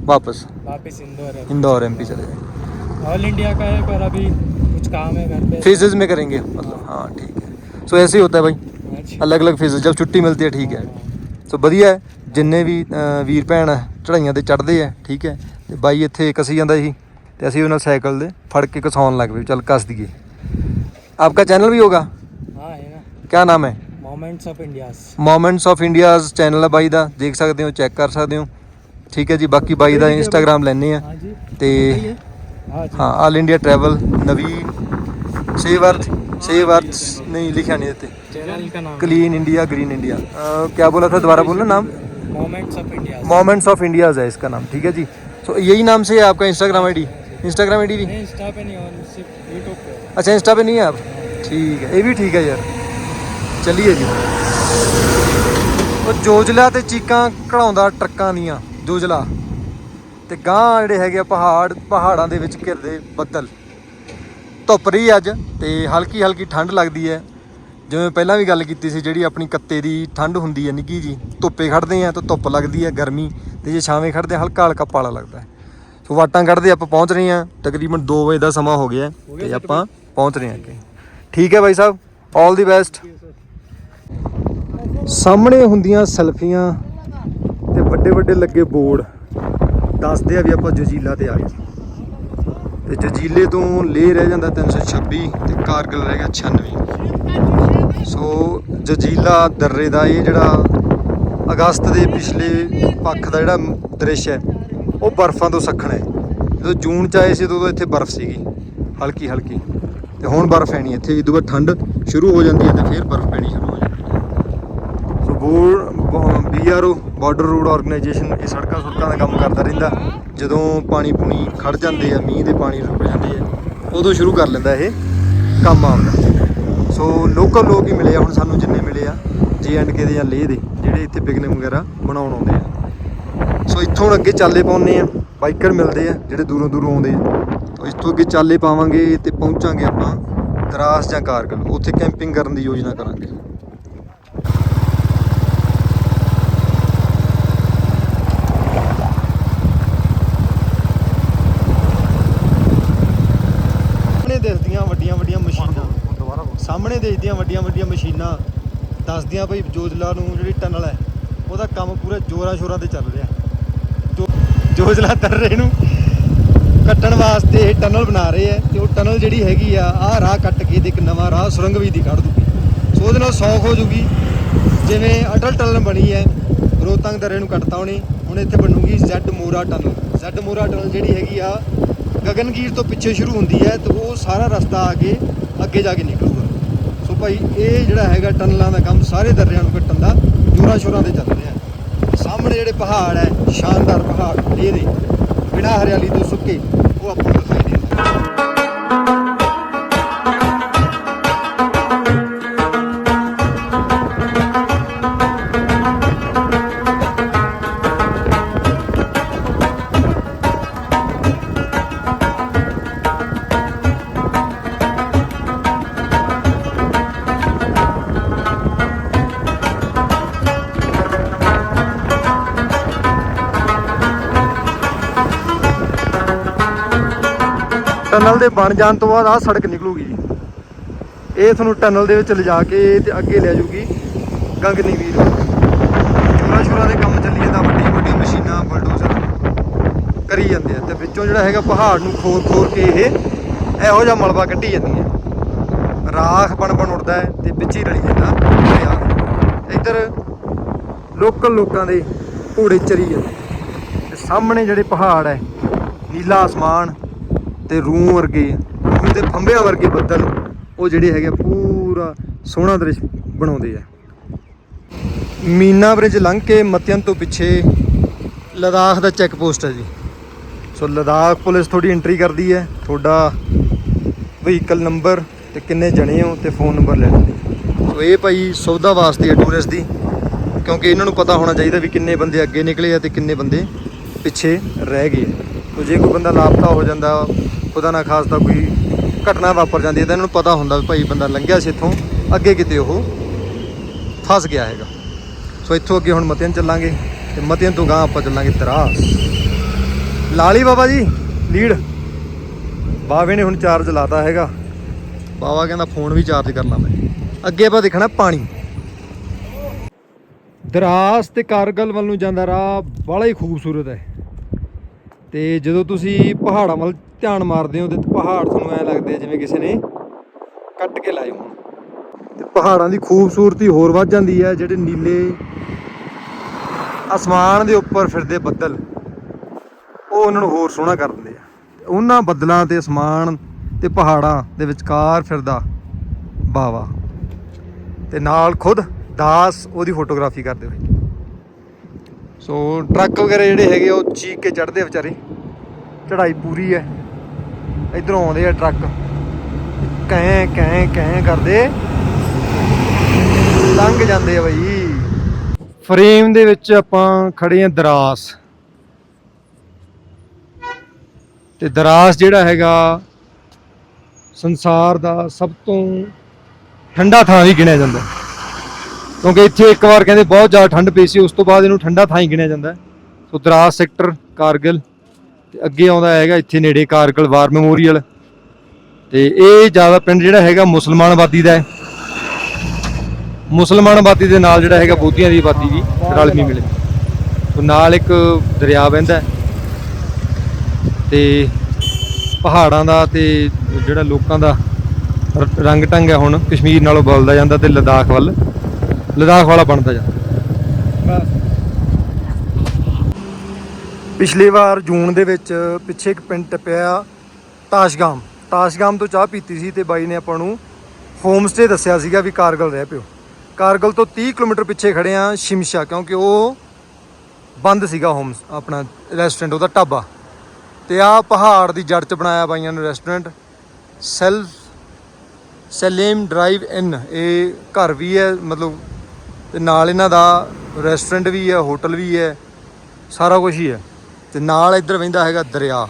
ਵਾਪਸ वापस इंदौर है इंदौर एमपी चले जाएंगे ऑल इंडिया का है पर अभी कुछ काम है घर पे फेजेस में करेंगे मतलब हाँ ठीक है सो ऐसे ही होता है भाई अच्छा ਅਲੱਗ ਅਲੱਗ ਫੇਜ਼ ਜਦ ਛੁੱਟੀ ਮਿਲਦੀ ਹੈ ਠੀਕ ਹੈ ਸੋ ਵਧੀਆ ਹੈ ਜਿੰਨੇ ਵੀ ਅਹ, ਵੀਰ ਭੈਣ ਚੜਾਈਆਂ ਤੇ ਚੜਦੇ ਆ ਠੀਕ ਹੈ ਤੇ ਬਾਈ ਇੱਥੇ ਕਸੀ ਜਾਂਦਾ ਸੀ ਤੇ ਅਸੀਂ ਉਹਨਾਂ ਸਾਈਕਲ ਦੇ ਫੜ ਕੇ ਕਸਾਉਣ ਲੱਗ ਪਏ ਚੱਲ ਕੱਸ ਦਈਏ ਆਪਕਾ ਚੈਨਲ ਵੀ ਹੋਗਾ हाँ है ना ਕੀ ਨਾਮ ਹੈ moments of India's moments of India's channel ਹੈ ਬਾਈ ਦਾ ਦੇਖ ਸਕਦੇ ਹੋ ਚੈੱਕ ਕਰ ਸਕਦੇ ਹੋ ਠੀਕ ਹੈ ਜੀ ਬਾਕੀ ਬਾਈ ਦਾ ਇੰਸਟਾਗ੍ਰam ਲੈਣੇ ਆ हाँ जी ਤੇ हाँ जी ਹਾਂ all India travel Naveen save earth save earth ਨਹੀਂ ਲਿਖਿਆ ਨਹੀਂ ਦਿੱਤੇ चैनल का नाम क्लीन इंडिया ग्रीन इंडिया क्या बोला था दोबारा बोलना नाम moments of India's moments of India's है इसका नाम ठीक है जी सो यही नाम से है आपका इंस्टाग्राम आईडी इंस्टाग्राम आईडी भी नहीं इंस्टा पे नहीं और सिर्फ यूट्यूब पे अच्छा इंस्टा पे नहीं है आप ठीक है ये भी ठीक है यार चलिए जी ਉਹ ਜੋਜਲਾ ਤੇ ਚੀਕਾਂ ਕਢਾਉਂਦਾ ਟਰੱਕਾਂ ਦੀਆਂ ਜੋਜਲਾ ਤੇ ਗਾਂ ਜਿਹੜੇ ਹੈਗੇ ਆ ਪਹਾੜ ਪਹਾੜਾਂ ਦੇ ਵਿੱਚ ਘਿਰਦੇ ਬੱਦਲ। ਧੁੱਪ ਰਹੀ ਅੱਜ ਤੇ ਹਲਕੀ ਹਲਕੀ ਠੰਡ ਲੱਗਦੀ ਹੈ। ਜਿਵੇਂ ਪਹਿਲਾਂ ਵੀ ਗੱਲ ਕੀਤੀ ਸੀ ਜਿਹੜੀ ਆਪਣੀ ਕੱਤੇ ਦੀ ਠੰਡ ਹੁੰਦੀ ਹੈ ਨਿੱਕੀ ਜੀ ਧੁੱਪੇ ਖੜਦੇ ਆ ਤਾਂ ਧੁੱਪ ਲੱਗਦੀ ਹੈ ਗਰਮੀ ਤੇ ਜੇ ਛਾਵੇਂ ਖੜਦੇ ਆ, ਹਲਕਾ ਹਲਕਾ ਪਾਲਾ ਲੱਗਦਾ ਸੋ ਵਾਟਾਂ ਕੱਢਦੇ ਆਪਾਂ ਪਹੁੰਚ ਰਹੇ ਹਾਂ ਤਕਰੀਬਨ 2 ਵਜੇ ਦਾ ਸਮਾਂ ਹੋ ਗਿਆ ਤੇ ਆਪਾਂ ਪਹੁੰਚ ਰਹੇ ਹਾਂ ਅੱਗੇ। ਠੀਕ ਹੈ ਬਾਈ ਸਾਹਿਬ 올 ਦੀ ਬੈਸਟ ਸਾਹਮਣੇ ਹੁੰਦੀਆਂ ਸੈਲਫੀਆਂ ਤੇ ਵੱਡੇ ਵੱਡੇ ਲੱਗੇ ਬੋਰਡ ਦੱਸਦੇ ਆ ਵੀ ਆਪਾਂ ਜਜੀਲਾ ਤੇ ਆ ਗਏ ਤੇ ਜਜੀਲੇ ਤੋਂ ਲੇਹ ਰਹਿ ਜਾਂਦਾ 326 ਤੇ ਕਾਰਗਿਲ ਰਹਿ ਗਿਆ 96 ਸੋ ਜਜੀਲਾ ਦर्रे ਦਾ ਇਹ ਜਿਹੜਾ ਅਗਸਤ ਦੇ ਪਿਛਲੇ ਪੱਖ ਦਾ ਜਿਹੜਾ ਦ੍ਰਿਸ਼ ਹੈ, ਉਹ ਬਰਫ਼ਾਂ ਤੋਂ ਸੱਖਣ ਹੈ। ਜਦੋਂ ਜੂਨ ਚ ਆਏ ਸੀ ਉਦੋਂ ਇੱਥੇ ਬਰਫ਼ ਸੀਗੀ, ਹਲਕੀ ਹਲਕੀ। ਤੇ ਹੁਣ ਬਰਫ਼ ਪੈਣੀ ਇੱਥੇ ਜਦੋਂ ਬਾਅਦ ਠੰਡ ਸ਼ੁਰੂ ਹੋ ਜਾਂਦੀ ਹੈ ਤੇ ਫਿਰ ਬਰਫ਼ ਪੈਣੀ ਸ਼ੁਰੂ ਹੋ ਜਾਂਦੀ ਹੈ। So board BRO border road organisation ਇਹ ਸੜਕਾਂ ਸੁੜਕਾਂ ਦਾ ਕੰਮ ਕਰਦਾ ਰਹਿੰਦਾ। ਜਦੋਂ ਪਾਣੀ ਪੂਣੀ ਖੜ ਜਾਂਦੇ ਆ, ਮੀਂਹ ਦੇ ਪਾਣੀ ਰੁਕ ਜਾਂਦੇ ਆ, ਉਦੋਂ ਸ਼ੁਰੂ ਕਰ ਲੈਂਦਾ ਇਹ ਕੰਮ ਆਉਂਦਾ ਸੋ ਲੋਕਲ ਲੋਕ ਹੀ ਮਿਲੇ ਆ, ਹੁਣ ਸਾਨੂੰ ਜਿੰਨੇ ਮਿਲੇ ਆ ਜੇ ਐਂਡ ਕੇ ਦੇ ਜਾਂ ਲੇਹ ਦੇ, ਜਿਹੜੇ ਇੱਥੇ ਪਿਕਨਿਕ ਵਗੈਰਾ ਬਣਾਉਣ ਆਉਂਦੇ ਆ। ਸੋ ਇੱਥੋਂ ਹੁਣ ਅੱਗੇ ਚਾਲੇ ਪਾਉਨੇ ਆ ਬਾਈਕਰ ਮਿਲਦੇ ਆ, ਜਿਹੜੇ ਦੂਰੋਂ ਦੂਰੋਂ ਆਉਂਦੇ ਆ। ਤਾਂ ਇਸ ਤੋਂ ਅੱਗੇ ਚਾਲੇ ਪਾਵਾਂਗੇ ਤੇ ਪਹੁੰਚਾਂਗੇ ਆਪਾਂ ਦਰਾਸ ਜਾਂ ਕਾਰਗਲ, ਉੱਥੇ ਕੈਂਪਿੰਗ ਕਰਨ ਦੀ ਯੋਜਨਾ ਕਰਾਂਗੇ। ਦਿਸਦੀਆਂ ਵੱਡੀਆਂ ਵੱਡੀਆਂ ਮਸ਼ੀਨਾਂ। ਸਾਹਮਣੇ ਦਿਸਦੀਆਂ ਵੱਡੀਆਂ ਵੱਡੀਆਂ ਮਸ਼ੀਨਾਂ। ਦੱਸਦੀਆਂ ਭਈ ਜੋਜਲਾ ਨੂੰ ਜਿਹੜੀ ਟਨਲ ਹੈ ਉਹਦਾ ਕੰਮ ਪੂਰੇ ਜੋਰਾਂ ਸ਼ੋਰਾਂ ਤੇ ਚੱਲ ਰਿਹਾ। ਜੋਜਲਾ ਦਰਰੇ ਨੂੰ ਕੱਟਣ ਵਾਸਤੇ ਇਹ ਟਨਲ ਬਣਾ ਰਹੇ ਆ ਤੇ ਉਹ ਟਨਲ ਜਿਹੜੀ ਹੈਗੀ ਆ ਆਹ ਰਾਹ ਕੱਟ ਕੇ ਤੇ ਇੱਕ ਨਵਾਂ ਰਾਹ ਸੁਰੰਗ ਵੀ ਦੀ ਕੱਢ ਦੂਗੀ। ਸੋ ਉਹਦੇ ਨਾਲ ਸੌਖ ਹੋ ਜੂਗੀ। ਜਿਵੇਂ ਅਟਲ ਟਨਲ ਬਣੀ ਹੈ ਰੋਹਤੰਗ ਦਰੇ ਨੂੰ ਕੱਟਤਾ ਉਹਨੇ ਹੁਣ ਇੱਥੇ ਬਣੂਗੀ Z Morh tunnel. Z Morh tunnel ਜਿਹੜੀ ਹੈਗੀ ਆ ਗਗਨਗੀਰ ਤੋਂ ਪਿੱਛੇ ਸ਼ੁਰੂ ਹੁੰਦੀ ਹੈ ਤੇ ਉਹ ਸਾਰਾ ਰਸਤਾ ਆ ਕੇ ਅੱਗੇ ਜਾ ਕੇ ਨਿਕਲੂਗਾ। ਸੋ ਭਾਈ, ਇਹ ਜਿਹੜਾ ਹੈਗਾ ਟਨਲਾਂ ਦਾ ਕੰਮ ਸਾਰੇ ਦਰਿਆ ਨੂੰ ਕੱਟਣ ਦਾ ਜੋਰਾਂ ਸ਼ੋਰਾਂ ਤੇ ਚੱਲ ਰਿਹਾ ਸਾਹਮਣੇ ਜਿਹੜੇ ਪਹਾੜ ਹੈ, ਸ਼ਾਨਦਾਰ ਪਹਾੜ ਲੇਹ ਦੇ ਬਿਨਾਂ ਹਰਿਆਲੀ ਤੋਂ ਸੁੱਕੇ, ਉਹ ਆਪਾਂ ਟਨਲ ਦੇ ਬਣ ਜਾਣ ਤੋਂ ਬਾਅਦ ਆਹ ਸੜਕ ਨਿਕਲੂਗੀ ਜੀ। ਇਹ ਤੁਹਾਨੂੰ ਟਨਲ ਦੇ ਵਿੱਚ ਲਿਜਾ ਕੇ ਤੇ ਅੱਗੇ ਲੈ ਜਾਊਗੀ ਗੰਗਨੀ ਵੀਰ। ਚੋਰਾ ਸ਼ੋਰਾ ਦੇ ਕੰਮ ਚੱਲੀ ਜਾਂਦਾ ਵੱਡੀ ਵੱਡੀ ਮਸ਼ੀਨਾਂ, ਬਲਡੋਜ਼ਰ ਕਰੀ ਜਾਂਦੇ ਆ। ਤੇ ਵਿੱਚੋਂ ਜਿਹੜਾ ਹੈਗਾ ਪਹਾੜ ਨੂੰ ਖੋਰ ਖੋਰ ਕੇ ਇਹ ਇਹੋ ਜਿਹਾ ਮਲਬਾ ਕੱਢੀ ਜਾਂਦੀ ਹੈ। ਰਾਖ ਬਣ ਬਣ ਉੱਡਦਾ ਹੈ ਤੇ ਵਿੱਚ ਹੀ ਰਲੀ ਜਾਂਦਾ ਦਰਿਆ। ਇੱਧਰ ਲੋਕਲ ਲੋਕਾਂ ਦੇ ਘੋੜੇ ਚਰੀ ਜਾਂਦੇ। ਤੇ ਸਾਹਮਣੇ ਜਿਹੜੇ ਪਹਾੜ ਹੈ, ਨੀਲਾ ਅਸਮਾਨ ਤੇ ਰੂਹ ਵਰਗੇ, ਰੂਹ ਦੇ ਫੰਬਿਆਂ ਵਰਗੇ ਬੱਦਲ ਉਹ ਜਿਹੜੇ ਹੈਗੇ ਪੂਰਾ ਸੋਹਣਾ ਦ੍ਰਿਸ਼ ਬਣਾਉਂਦੇ ਆ। ਮੀਨਾ ਬ੍ਰਿਜ ਲੰਘ ਕੇ ਮਤਿਅਨ ਤੋਂ ਪਿੱਛੇ ਲਦਾਖ ਦਾ ਚੈੱਕ ਪੋਸਟ ਹੈ ਜੀ। ਸੋ ਲਦਾਖ ਪੁਲਿਸ ਤੁਹਾਡੀ ਐਂਟਰੀ ਕਰਦੀ ਹੈ, ਤੁਹਾਡਾ ਵਹੀਕਲ ਨੰਬਰ ਤੇ ਕਿੰਨੇ ਜਣੇ ਹੋ ਤੇ ਫੋਨ ਨੰਬਰ ਲੈ ਲੈਂਦੇ ਸੋ ਇਹ ਭਾਈ ਸੌਦਾ ਵਾਸਤੇ ਹੈ ਟੂਰਿਸਟ ਦੀ, ਕਿਉਂਕਿ ਇਹਨਾਂ ਨੂੰ ਪਤਾ ਹੋਣਾ ਚਾਹੀਦਾ ਵੀ ਕਿੰਨੇ ਬੰਦੇ ਅੱਗੇ ਨਿਕਲੇ ਆ ਤੇ ਕਿੰਨੇ ਬੰਦੇ ਪਿੱਛੇ ਰਹਿ ਗਏ ਸੋ ਜੇ ਕੋਈ ਬੰਦਾ ਲਾਪਤਾ ਹੋ ਜਾਂਦਾ ਖੁਦਾ ਨਾ ਖਾਸ ਤਾਂ ਕੋਈ ਘਟਨਾ ਵਾਪਰ ਜਾਂਦੀ ਹੈ ਤਾਂ ਇਹਨਾਂ ਨੂੰ ਪਤਾ ਹੁੰਦਾ ਵੀ ਭਾਈ ਬੰਦਾ ਲੰਘਿਆ ਸੀ ਇੱਥੋਂ, ਅੱਗੇ ਕਿਤੇ ਉਹ ਫਸ ਗਿਆ ਹੈਗਾ। ਸੋ ਇੱਥੋਂ ਅੱਗੇ ਹੁਣ ਮਤਿਆਂ ਚੱਲਾਂਗੇ ਤੇ ਮਤਿਆਂ ਤੋਂ ਗਾਂ ਆਪਾਂ ਚੱਲਾਂਗੇ ਦਰਾਸ ਲਾਲੀ ਬਾਬਾ ਜੀ, ਲੀਡ। ਬਾਵੇ ਨੇ ਹੁਣ ਚਾਰਜ ਲਾਤਾ ਹੈਗਾ। ਬਾਬਾ ਕਹਿੰਦਾ ਫੋਨ ਵੀ ਚਾਰਜ ਕਰਨਾ ਮੈਂ। ਅੱਗੇ ਆਪਾਂ ਦੇਖਣਾ ਪਾਣੀ। ਦਰਾਸ ਤੇ ਕਾਰਗਲ ਵੱਲ ਨੂੰ ਜਾਂਦਾ ਰਾਹ ਬੜਾ ਹੀ ਖੂਬਸੂਰਤ ਹੈ। ਤੇ ਜਦੋਂ ਤੁਸੀਂ ਪਹਾੜਾਂ ਵੱਲ ਧਿਆਨ ਮਾਰਦੇ ਹੋ ਤੇ ਪਹਾੜ ਤੁਹਾਨੂੰ ਐ ਲੱਗਦੇ ਜਿਵੇਂ ਕਿਸੇ ਨੇ ਕੱਟ ਕੇ ਲਾਏ ਹੋਣ। ਤੇ ਪਹਾੜਾਂ ਦੀ ਖੂਬਸੂਰਤੀ ਹੋਰ ਵੱਧ ਜਾਂਦੀ ਹੈ, ਜਿਹੜੇ ਨੀਲੇ ਅਸਮਾਨ ਦੇ ਉੱਪਰ ਫਿਰਦੇ ਬੱਦਲ, ਉਹ ਉਹਨਾਂ ਨੂੰ ਹੋਰ ਸੋਹਣਾ ਕਰ ਦਿੰਦੇ ਆ। ਉਹਨਾਂ ਬੱਦਲਾਂ ਤੇ ਅਸਮਾਨ ਤੇ ਪਹਾੜਾਂ ਦੇ ਵਿਚਕਾਰ ਫਿਰਦਾ ਬਾਵਾ। ਤੇ ਨਾਲ ਖੁਦ ਦਾਸ ਉਹਦੀ ਫੋਟੋਗ੍ਰਾਫੀ ਕਰਦੇ ਹੋਏ। ਸੋ ਟਰੱਕ ਵਗੈਰਾ ਜਿਹੜੇ ਹੈਗੇ ਉਹ ਚੀਕ ਕੇ ਚੜਦੇ ਵਿਚਾਰੇ। ਚੜਾਈ ਪੂਰੀ ਹੈ। ਇਧਰੋਂ ਆਉਂਦੇ ਆ ਟਰੱਕ। ਕਹਿ ਕਹਿ ਕਹਿ ਕਰਦੇ। ਲੰਘ ਜਾਂਦੇ ਆ ਬਈ। ਫਰੇਮ ਦੇ ਵਿੱਚ ਆਪਾਂ ਖੜੇ ਆ ਦਰਾਸ। ਤੇ ਦਰਾਸ ਜਿਹੜਾ ਹੈਗਾ, ਸੰਸਾਰ ਦਾ ਸਭ ਤੋਂ ਠੰਡਾ ਥਾਂ ਵੀ ਗਿਣਿਆ ਜਾਂਦਾ। ਕਿਉਂਕਿ ਇੱਥੇ ਇੱਕ ਵਾਰ ਕਹਿੰਦੇ ਬਹੁਤ ਜ਼ਿਆਦਾ ਠੰਡ ਪਈ ਸੀ, ਉਸ ਤੋਂ ਬਾਅਦ ਇਹਨੂੰ ਠੰਡਾ ਥਾਂ ਹੀ ਗਿਣਿਆ ਜਾਂਦਾ। ਹੈ। So Dras sector, Kargil. ਤੇ ਅੱਗੇ ਆਉਂਦਾ ਹੈਗਾ ਇੱਥੇ ਨੇੜੇ ਕਾਰਗਿਲ ਵਾਰ ਮੈਮੋਰੀਅਲ। ਤੇ ਇਹ ਜ਼ਿਆਦਾ ਪਿੰਡ ਜਿਹੜਾ ਹੈਗਾ ਮੁਸਲਮਾਨ ਆਬਾਦੀ ਦਾ ਹੈ। ਮੁਸਲਮਾਨ ਆਬਾਦੀ ਦੇ ਨਾਲ ਜਿਹੜਾ ਹੈਗਾ ਬੋਧੀਆਂ ਦੀ ਆਬਾਦੀ ਵੀ ਰਲਮੀ ਮਿਲੇ ਸੋ ਨਾਲ ਇੱਕ ਦਰਿਆ ਵਹਿੰਦਾ ਹੈ। ਤੇ ਪਹਾੜਾਂ ਦਾ ਤੇ ਜਿਹੜਾ ਲੋਕਾਂ ਦਾ ਰੰਗ ਢੰਗ ਹੈ ਹੁਣ, ਕਸ਼ਮੀਰ ਨਾਲੋਂ ਬਦਲਦਾ ਜਾਂਦਾ ਤੇ ਲਦਾਖ ਵੱਲ। ਲਦਾਖ ਵਾਲਾ ਬਣਦਾ ਜਾਂਦਾ। बस ਪਿਛਲੇ ਵਾਰ ਜੂਨ ਦੇ ਵਿੱਚ ਪਿੱਛੇ ਇੱਕ ਪਿੰਡ ਟੱਪਿਆ ਤਾਸ਼ਗਾਮ। ਤਾਸ਼ਗਾਮ ਤੋਂ ਚਾਹ ਪੀਤੀ ਸੀ ਤੇ ਬਾਈ ਨੇ ਆਪਾਂ ਨੂੰ ਹੋਮ ਸਟੇ ਦੱਸਿਆ ਸੀਗਾ ਵੀ ਕਾਰਗਲ ਰਹਿ ਪਿਓ। ਕਾਰਗਲ ਤੋਂ 30 ਕਿਲੋਮੀਟਰ ਪਿੱਛੇ ਖੜੇ ਆ ਸ਼ਿਮਸ਼ਾ, ਕਿਉਂਕਿ ਉਹ ਬੰਦ ਸੀਗਾ ਹੋਮ ਆਪਣਾ ਰੈਸਟੋਰੈਂਟ ਉਹਦਾ ਢਾਬਾ। ਤੇ ਆ ਪਹਾੜ ਦੀ ਜੜ 'ਚ ਬਣਾਇਆ ਬਾਈਆਂ ਨੇ ਰੈਸਟੋਰੈਂਟ ਸੈਲਫ ਸੈਲੇਮ ਡਰਾਈਵ ਇਨ ਇਹ ਘਰ ਵੀ ਹੈ, ਮਤਲਬ ਤੇ ਨਾਲ ਇਹਨਾਂ ਦਾ ਰੈਸਟੋਰੈਂਟ ਵੀ ਹੈ ਹੋਟਲ ਵੀ ਹੈ, ਸਾਰਾ ਕੁਝ ਹੀ ਹੈ। ਤੇ ਨਾਲ ਇੱਧਰ ਵਹਿੰਦਾ ਹੈਗਾ ਦਰਿਆ,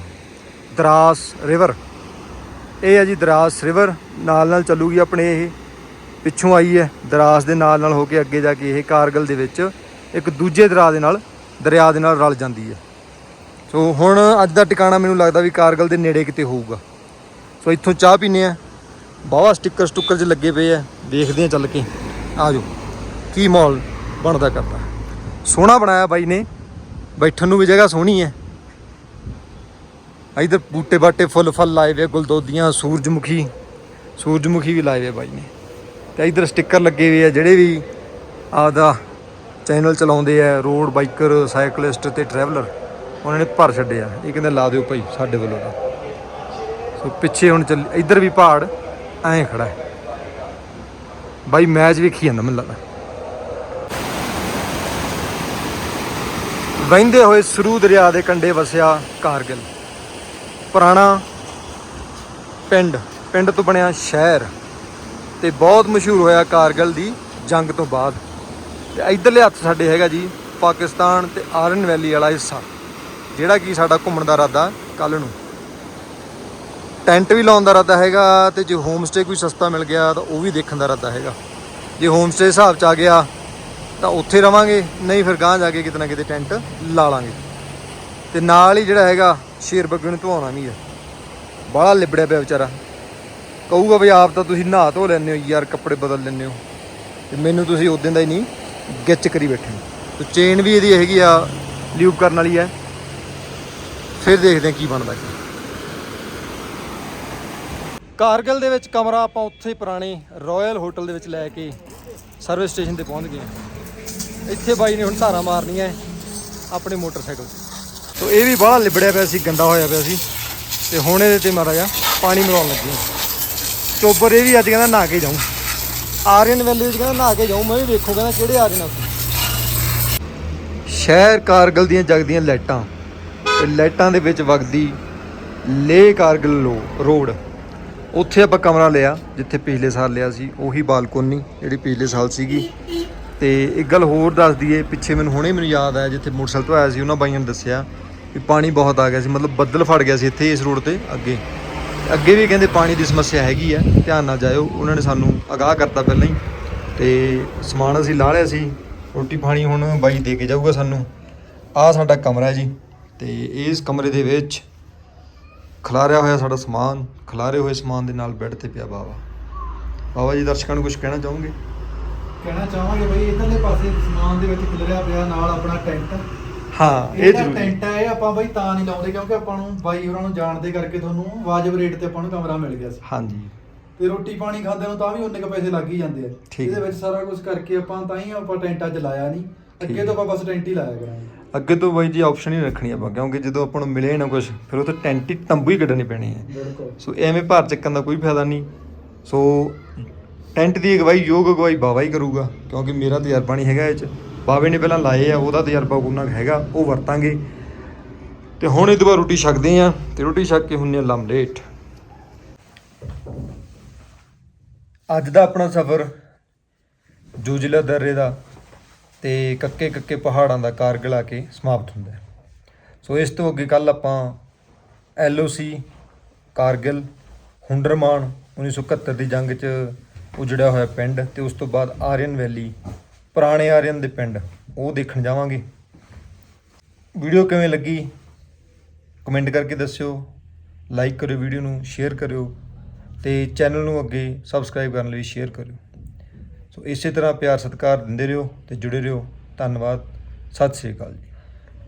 ਦਰਾਸ ਰਿਵਰ। ਇਹ ਹੈ ਜੀ ਦਰਾਸ ਰਿਵਰ, ਨਾਲ ਨਾਲ ਚੱਲੂਗੀ ਆਪਣੇ ਇਹ। ਪਿੱਛੋਂ ਆਈ ਹੈ, ਦਰਾਸ ਦੇ ਨਾਲ ਨਾਲ ਹੋ ਕੇ ਅੱਗੇ ਜਾ ਕੇ ਇਹ ਕਾਰਗਲ ਦੇ ਵਿੱਚ ਇੱਕ ਦੂਜੇ ਦਰਿਆ ਦੇ ਨਾਲ, ਦਰਿਆ ਦੇ ਨਾਲ ਰਲ ਜਾਂਦੀ ਹੈ। ਸੋ ਹੁਣ ਅੱਜ ਦਾ ਟਿਕਾਣਾ ਮੈਨੂੰ ਲੱਗਦਾ ਵੀ ਕਾਰਗਲ ਦੇ ਨੇੜੇ ਕਿਤੇ ਹੋਊਗਾ। ਸੋ ਇੱਥੋਂ ਚਾਹ ਪੀਨੇ ਆ ਬਾਵਾ ਸਟicker ਸਟੁੱਕਰ 'ਚ ਲੱਗੇ ਪਏ ਆ, ਦੇਖਦੇ ਆ ਚੱਲ ਕੇ। ਆ ਜਾਓ। ਕੀ ਮਾਹੌਲ ਬਣਦਾ ਕਰਦਾ। ਸੋਹਣਾ ਬਣਾਇਆ ਬਾਈ ਨੇ। ਬੈਠਣ ਨੂੰ ਵੀ ਜਗ੍ਹਾ ਸੋਹਣੀ ਹੈ ਇਧਰ ਬੂਟੇ ਬਾਟੇ ਫੁੱਲ ਫਲ ਲਾਏ ਵੇ ਗੁਲਦੋਦੀਆਂ, ਸੂਰਜਮੁਖੀ ਸੂਰਜਮੁਖੀ ਵੀ ਲਾਏ ਵੇ ਬਾਈ ਨੇ। ਤੇ ਇਧਰ ਸਟicker ਲੱਗੇ ਹੋਏ ਆ, ਜਿਹੜੇ ਵੀ ਆਪਦਾ ਚੈਨਲ ਚਲਾਉਂਦੇ ਆ, ਰੋਡ ਬਾਈਕਰ, ਸਾਈਕਲਿਸਟ ਤੇ ਟਰੈਵਲਰ, ਉਹਨਾਂ ਨੇ ਭਰ ਛੱਡਿਆ ਇਹ ਕਹਿੰਦੇ ਲਾ ਦਿਓ ਭਾਈ ਸਾਡੇ ਵੱਲੋਂ ਤਾਂ। ਸੋ ਪਿੱਛੇ ਹੁਣ ਚੱਲ, ਇਧਰ ਵੀ ਪਹਾੜ ਐਂ ਖੜਾ ਹੈ ਬਾਈ ਮੈਚ ਵੇਖੀ ਜਾਂਦਾ ਮੈਨੂੰ ਲੱਗਦਾ। ਵਹਿੰਦੇ ਹੋਏ ਸਰੂ ਦਰਿਆ ਦੇ ਕੰਢੇ ਵਸਿਆ ਕਾਰਗਿਲ। ਪੁਰਾਣਾ ਪਿੰਡ ਪਿੰਡ ਤੋਂ ਬਣਿਆ ਸ਼ਹਿਰ ਤੇ ਬਹੁਤ ਮਸ਼ਹੂਰ ਹੋਇਆ ਕਾਰਗਿਲ ਦੀ ਜੰਗ ਤੋਂ ਬਾਅਦ। ਤੇ ਇਧਰਲੇ ਹੱਥ ਸਾਡੇ ਹੈਗਾ ਜੀ, ਪਾਕਿਸਤਾਨ ਤੇ ਆਰਨ ਵੈਲੀ ਵਾਲਾ ਹਿੱਸਾ, ਜਿਹੜਾ ਕਿ ਸਾਡਾ ਘੁੰਮਣ ਦਾ ਇਰਾਦਾ ਕੱਲ ਨੂੰ। ਟੈਂਟ ਵੀ ਲਾਉਣ ਦਾ ਇਰਾਦਾ ਹੈਗਾ ਤੇ ਜੇ ਹੋਮ ਸਟੇ ਕੋਈ ਸਸਤਾ ਮਿਲ ਗਿਆ ਤਾਂ ਉਹ ਵੀ ਦੇਖਣ ਦਾ ਇਰਾਦਾ ਹੈਗਾ। ਜੇ ਹੋਮ ਸਟੇ ਹਿਸਾਬ ਚ ਆ ਗਿਆ ਤਾਂ ਉੱਥੇ ਰਵਾਂਗੇ, ਨਹੀਂ ਫਿਰ ਗਾਂਹ ਜਾ ਕੇ ਕਿਤੇ ਨਾ ਕਿਤੇ ਟੈਂਟ ਲਾ ਲਾਂਗੇ। ਤੇ ਨਾਲ ਹੀ ਜਿਹੜਾ ਹੈਗਾ, ਸ਼ੇਰ ਬੱਗੇ ਨੂੰ ਧਵਾਉਣਾ ਵੀ ਆ। ਬਾਹਲਾ ਲਿਬੜਿਆ ਪਿਆ ਵਿਚਾਰਾ। ਕਹੂਗਾ ਵੀ ਆਪ ਤਾਂ ਤੁਸੀਂ ਨਹਾ ਧੋ ਲੈਂਦੇ ਹੋ, ਯਾਰ ਕੱਪੜੇ ਬਦਲ ਲੈਂਦੇ ਹੋ। ਤੇ ਮੈਨੂੰ ਤੁਸੀਂ ਉਦੋਂ ਦਾ ਹੀ ਨਹੀਂ, ਗਿੱਚ ਕਰੀ ਬੈਠੇ ਹੋ। ਤੇ ਚੇਨ ਵੀ ਇਹਦੀ ਹੈਗੀ ਆ ਲਿਊਬ ਕਰਨ ਵਾਲੀ ਹੈ ਫਿਰ ਦੇਖਦੇ ਹਾਂ ਕੀ ਬਣਦਾ ਕੀ ਕਾਰਗਿਲ ਦੇ ਵਿੱਚ ਕਮਰਾ ਆਪਾਂ ਉੱਥੇ ਪੁਰਾਣੇ ਰਾਇਲ ਹੋਟਲ ਦੇ ਵਿੱਚ ਲੈ ਕੇ ਸਰਵਿਸ ਸਟੇਸ਼ਨ ਤੇ ਪਹੁੰਚ ਗਏ। ਇੱਥੇ ਬਾਈ ਨੇ ਹੁਣ ਧਾਰਾ ਮਾਰਨੀਆਂ ਆਪਣੇ ਮੋਟਰਸਾਈਕਲ ਤੇ। ਸੋ ਇਹ ਵੀ ਬਾਹਲਾ ਲਿਬੜਿਆ ਪਿਆ ਸੀ, ਗੰਦਾ ਹੋਇਆ ਪਿਆ ਸੀ। ਤੇ ਹੁਣ ਇਹਦੇ ਤੇ ਮਾਰਾ ਜਾ ਪਾਣੀ ਮਿਲਾਉਣ ਲੱਗੇ ਚੋਬਰ ਇਹ ਵੀ ਅੱਜ ਕਹਿੰਦਾ ਨਹਾ ਕੇ ਜਾਊਂ। ਆਰੀਅਨ ਵੈਲੀ ਵਿੱਚ ਕਹਿੰਦਾ ਨਹਾ ਕੇ ਜਾਊਂ, ਮੈਂ ਵੀ ਵੇਖੋ ਕਹਿੰਦਾ ਕਿਹੜੇ ਆਰੀਅਨ ਆ ਸ਼ਹਿਰ ਕਾਰਗਿਲ ਦੀਆਂ ਜਗਦੀਆਂ ਲਾਈਟਾਂ। ਤੇ ਲਾਈਟਾਂ ਦੇ ਵਿੱਚ ਵਗਦੀ ਲੇਹ ਕਾਰਗਲ ਲੋ, ਰੋਡ। ਉੱਥੇ ਆਪਾਂ ਕਮਰਾ ਲਿਆ, ਜਿੱਥੇ ਪਿਛਲੇ ਸਾਲ ਲਿਆ ਸੀ, ਉਹੀ ਬਾਲਕੋਨੀ ਜਿਹੜੀ ਪਿਛਲੇ ਸਾਲ ਸੀਗੀ। ਤੇ ਇੱਕ ਗੱਲ ਹੋਰ ਦੱਸ ਦਈਏ, ਪਿੱਛੇ ਮੈਨੂੰ ਹੁਣੇ ਮੈਨੂੰ ਯਾਦ ਆਇਆ, ਜਿੱਥੇ ਮੋਟਰਸਾਈਕਲ ਤੋਂ ਆਇਆ ਸੀ, ਉਹਨਾਂ ਬਾਈਆਂ ਨੇ ਦੱਸਿਆ ਵੀ ਪਾਣੀ ਬਹੁਤ ਆ ਗਿਆ ਸੀ, ਮਤਲਬ ਬੱਦਲ ਫੜ ਗਿਆ ਸੀ ਇੱਥੇ ਇਸ ਰੋਡ ਤੇ ਅੱਗੇ। ਅੱਗੇ ਵੀ ਕਹਿੰਦੇ ਪਾਣੀ ਦੀ ਸਮੱਸਿਆ ਹੈਗੀ ਆ, ਧਿਆਨ ਨਾਲ ਜਾਇਓ, ਉਹਨਾਂ ਨੇ ਸਾਨੂੰ ਅਗਾਹ ਕਰਤਾ ਪਹਿਲਾਂ ਹੀ। ਤੇ ਸਮਾਨ ਅਸੀਂ ਲਾ ਲਿਆ ਸੀ, ਰੋਟੀ ਪਾਣੀ ਹੁਣ ਬਾਈ ਦੇ ਕੇ ਜਾਊਗਾ ਸਾਨੂੰ। ਆ ਸਾਡਾ ਕਮਰਾ ਜੀ, ਤੇ ਇਸ ਕਮਰੇ ਦੇ ਵਿੱਚ ਖਿਲਾਰਿਆ ਹੋਇਆ ਸਾਡਾ ਸਮਾਨ, ਖਲਾਰੇ ਹੋਏ ਸਮਾਨ ਦੇ ਨਾਲ ਬੈੱਡ ਤੇ ਪਿਆ ਬਾਵਾ। ਬਾਬਾ ਜੀ ਦਰਸ਼ਕਾਂ ਨੂੰ ਕੁਝ ਕਹਿਣਾ ਚਾਹੋਗੇ? ਕਹਿਣਾ ਚਾਹਾਂਗੇ ਬਈ ਇਧਰਲੇ ਪਾਸੇ ਸਮਾਨ ਦੇ ਵਿੱਚ ਖਿਲਰਿਆ ਪਿਆ ਨਾਲ ਆਪਣਾ ਟੈਂਟ। ਹਾਂ ਇਹ ਇਹ ਜਿਹੜਾ ਜ਼ਰੂਰੀ ਟੈਂਟ ਹੈ ਆਪਾਂ ਬਈ ਤਾਂ ਨਹੀਂ ਲਾਉਂਦੇ ਕਿਉਂਕਿ ਆਪਾਂ ਨੂੰ ਬਾਈ ਹੋਰਾਂ ਨੂੰ ਜਾਣਦੇ ਕਰਕੇ ਤੁਹਾਨੂੰ ਵਾਜਬ ਰੇਟ ਤੇ ਆਪਾਂ ਨੂੰ ਕਮਰਾ ਮਿਲ ਗਿਆ ਸੀ। ਹਾਂਜੀ। ਤੇ ਰੋਟੀ ਪਾਣੀ ਖਾਂਦੇ ਨੂੰ ਤਾਂ ਵੀ ਉਨੇ ਕ ਪੈਸੇ ਲੱਗ ਹੀ ਜਾਂਦੇ ਆ। ਠੀਕ। ਇਹਦੇ। ਵਿੱਚ ਸਾਰਾ ਕੁਝ ਕਰਕੇ ਆਪਾਂ ਤਾਂ ਹੀ ਆਪਾਂ ਟੈਂਟ ਅੱਜ ਲਾਇਆ ਨਹੀਂ। ਅੱਗੇ ਤੋਂ ਆਪਾਂ ਬਸ ਟੈਂਟ ਹੀ ਲਾਇਆ ਕਰਾਂਗੇ। ਅੱਗੇ ਤੋਂ ਬਾਈ ਜੀ ਆਪਸ਼ਨ ਹੀ ਰੱਖਣੀ ਆਪਾਂ ਕਿਉਂਕਿ ਜਦੋਂ ਆਪਾਂ ਨੂੰ ਮਿਲੇ ਨਾ ਕੁਝ ਫਿਰ ਉਹ ਤੇ ਟੈਂਟ ਹੀ ਤੰਬੂ ਹੀ ਕੱਢਣੀ ਪੈਣੀ ਹੈ ਬਿਲਕੁਲ। ਸੋ ਐਵੇਂ ਭਾਰ ਚੱਕਣ ਦਾ ਕੋਈ ਫਾਇਦਾ ਨਹੀਂ। ਸੋ ਟੈਂਟ ਦੀ ਅਗਵਾਈ ਯੋਗ ਅਗਵਾਈ ਬਾਵਾ ਹੀ ਕਰੂਗਾ, ਕਿਉਂਕਿ ਮੇਰਾ ਤਜਰਬਾ ਨਹੀਂ ਹੈਗਾ ਇਹ ਚ। ਬਾਵੇ ਨੇ ਪਹਿਲਾਂ ਲਾਏ ਆ, ਉਹਦਾ ਤਜਰਬਾ ਉਹਨਾਂ ਹੈਗਾ, ਉਹ ਵਰਤਾਂਗੇ। ਤੇ ਹੁਣ ਇਹਦੇ ਬਾਅਦ ਰੋਟੀ ਛਕਦੇ ਆ ਤੇ ਰੋਟੀ ਛਕ ਕੇ ਹੁੰਨੇ ਲੰਮਲੇਟ ਅੱਜ ਦਾ ਆਪਣਾ ਸਫ਼ਰ ਜੂਜਲਾ ਦਰੇ ਦਾ ਤੇ ਕੱਕੇ ਕੱਕੇ ਪਹਾੜਾਂ ਦਾ ਕਾਰਗਲ ਆ ਕੇ ਸਮਾਪਤ ਹੁੰਦਾ ਹੈ। ਸੋ ਇਸ ਤੋਂ ਅੱਗੇ ਕੱਲ ਆਪਾਂ ਐਲਓਸੀ ਕਾਰਗਿਲ, ਹੁੰਡਰਮਾਨ 1971 ਦੀ ਜੰਗ 'ਚ ਉਜੜਿਆ ਹੋਇਆ ਪਿੰਡ ਤੇ ਉਸ ਤੋਂ ਬਾਅਦ ਆਰੀਅਨ ਵੈਲੀ, ਪੁਰਾਣੇ ਆਰੀਅਨ ਦੇ ਪਿੰਡ, ਉਹ ਦੇਖਣ ਜਾਵਾਂਗੇ। ਵੀਡੀਓ ਕਿਵੇਂ ਲੱਗੀ? ਕਮੈਂਟ ਕਰਕੇ ਦੱਸਿਓ, ਲਾਈਕ ਕਰਿਓ ਵੀਡੀਓ ਨੂੰ, ਸ਼ੇਅਰ ਕਰਿਓ ਤੇ ਚੈਨਲ ਨੂੰ ਅੱਗੇ ਸਬਸਕ੍ਰਾਈਬ ਕਰਨ ਲਈ ਸ਼ੇਅਰ ਕਰਿਓ। ਸੋ ਇਸੇ ਤਰ੍ਹਾਂ ਪਿਆਰ ਸਤਿਕਾਰ ਦਿੰਦੇ ਰਹੋ ਤੇ ਜੁੜੇ ਰਹੋ। ਧੰਨਵਾਦ, ਸਤਿ ਸ੍ਰੀ ਅਕਾਲ ਜੀ।